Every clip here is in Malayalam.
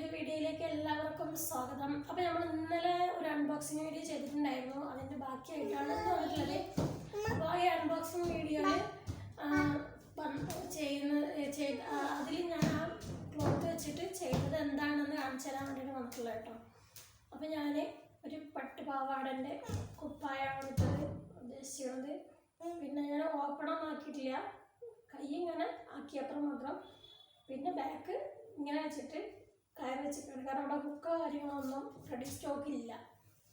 പുതിയൊരു വീഡിയോയിലേക്ക് എല്ലാവർക്കും സ്വാഗതം. അപ്പോൾ നമ്മൾ ഇന്നലെ ഒരു അൺബോക്സിങ് വീഡിയോ ചെയ്തിട്ടുണ്ടായിരുന്നു. അതിന്റെ ബാക്കിയായിട്ടാണ് വന്നിട്ടുള്ളത്. അപ്പോൾ ഈ അൺബോക്സിങ് വീഡിയോയിൽ ചെയ്യുന്ന അതിൽ ഞാൻ ആ ക്ലോത്ത് വെച്ചിട്ട് ചെയ്തത് എന്താണെന്ന് കാണിച്ചു തരാൻ വേണ്ടിയിട്ട് വന്നിട്ടുള്ളത് കേട്ടോ. അപ്പോൾ ഞാൻ ഒരു പട്ടുപാവാടന്റെ കുപ്പായാണ് എടുത്തത് ഉദ്ദേശിക്കുന്നത് പിന്നെ ഞാൻ ഓപ്പണൊന്നും ആക്കിയിട്ടില്ല. കൈ ഇങ്ങനെ ആക്കിയത്ര മാത്രം. പിന്നെ ബാക്ക് ഇങ്ങനെ വെച്ചിട്ട് കയറി വെച്ചിട്ടുണ്ട്. കാരണം അവിടെ ബുക്ക് കാര്യങ്ങളൊന്നും റെഡി സ്റ്റോക്ക് ഇല്ല.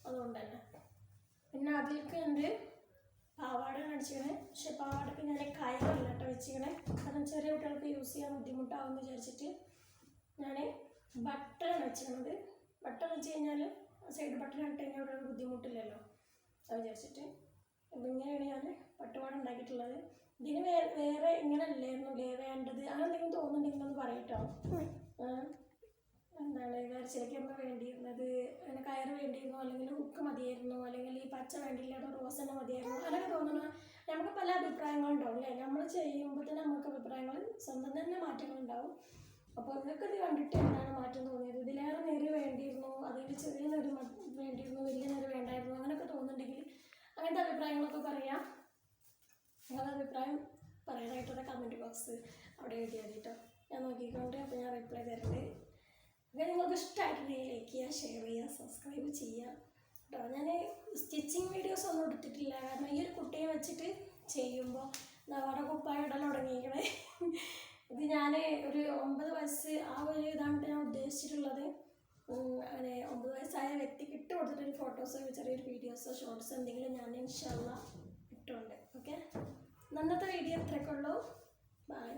അതുകൊണ്ട് തന്നെ പിന്നെ അതിലേക്ക് ഉണ്ട് പാവാട കാണിച്ചിങ്ങനെ പക്ഷെ പാവാടക്ക് ഞാൻ കയറില്ല കേട്ടോ വെച്ചിരിക്കണേ. കാരണം ചെറിയ കുട്ടികൾക്ക് യൂസ് ചെയ്യാൻ ബുദ്ധിമുട്ടാവുമെന്ന് വിചാരിച്ചിട്ട് ഞാൻ ബട്ടൺ വെച്ചിരുന്നത് ബട്ടൺ വെച്ച് കഴിഞ്ഞാൽ സൈഡ് ബട്ടൺ ഇട്ട് കഴിഞ്ഞാൽ ഒരു ബുദ്ധിമുട്ടില്ലല്ലോ. അത് വിചാരിച്ചിട്ട്. അപ്പം ഇങ്ങനെയാണ് ഞാൻ പട്ടുപാട് ഉണ്ടാക്കിയിട്ടുള്ളത്. ഇതിന് വേറെ ഇങ്ങനെ അല്ലായിരുന്നു ലേ വേണ്ടത് അങ്ങനെ എന്തെങ്കിലും തോന്നുന്നുണ്ടെങ്കിൽ ഒന്ന് പറയട്ടോ വരച്ചിലേക്കുമ്പോൾ വേണ്ടിയിരുന്നത് അങ്ങനെ കയറ് വേണ്ടിയിരുന്നോ അല്ലെങ്കിൽ ഹുക്ക് മതിയായിരുന്നോ അല്ലെങ്കിൽ ഈ പച്ച വേണ്ടിയില്ല അതോ റോസ് തന്നെ മതിയായിരുന്നോ അങ്ങനെ തോന്നുന്നു. നമുക്ക് പല അഭിപ്രായങ്ങളുണ്ടാവും അല്ലേ? നമ്മൾ ചെയ്യുമ്പോൾ തന്നെ നമുക്ക് അഭിപ്രായങ്ങൾ സ്വന്തം തന്നെ മാറ്റങ്ങളുണ്ടാവും അപ്പോൾ നിങ്ങൾക്ക് ഇത് കണ്ടിട്ട് എന്താണ് മാറ്റം തോന്നിയത്? ഇതിലേറെ നേര് വേണ്ടിയിരുന്നു അതിന്റെ ചെറിയ നേര് വേണ്ടിയിരുന്നു വലിയ നേര് വേണ്ടായിരുന്നു അങ്ങനെയൊക്കെ തോന്നുന്നുണ്ടെങ്കിൽ അങ്ങനത്തെ അഭിപ്രായങ്ങളൊക്കെ പറയാം. നിങ്ങളുടെ അഭിപ്രായം പറയാനായിട്ടുള്ള കമന്റ് ബോക്സ് അവിടെ എഴുതിയാൽ കേട്ടോ ഞാൻ നോക്കിക്കൊണ്ട് അപ്പോൾ ഞാൻ റിപ്ലൈ തരുന്നുണ്ട് ഇഷ്ടമായിട്ടുണ്ടെങ്കിൽ ലൈക്ക് ചെയ്യുക ഷെയർ ചെയ്യുക സബ്സ്ക്രൈബ് ചെയ്യുക. കേട്ടോ ഞാൻ സ്റ്റിച്ചിങ് വീഡിയോസ് ഒന്നും എടുത്തിട്ടില്ല. കാരണം ഈ ഒരു കുട്ടിയെ വെച്ചിട്ട് ചെയ്യുമ്പോൾ നമ്മുടെ കുപ്പായ ഇടൽ തുടങ്ങിയിരിക്കണേ. ഇത് ഞാൻ ഒരു ഒമ്പത് വയസ്സ് ആ ഒരു ഇതാണ് ഞാൻ ഉദ്ദേശിച്ചിട്ടുള്ളത്. അങ്ങനെ ഒമ്പത് വയസ്സായ വ്യക്തിക്ക് ഇട്ട് കൊടുത്തിട്ടൊരു ഫോട്ടോസോ ചെറിയൊരു വീഡിയോസോ ഷോർട്ട്സോ എന്തെങ്കിലും ഞാൻ ഇൻഷാല്ല ഇട്ടുണ്ട്. ഓക്കെ ഇന്നത്തെ വീഡിയോ എത്രക്കുള്ളൂ ബൈ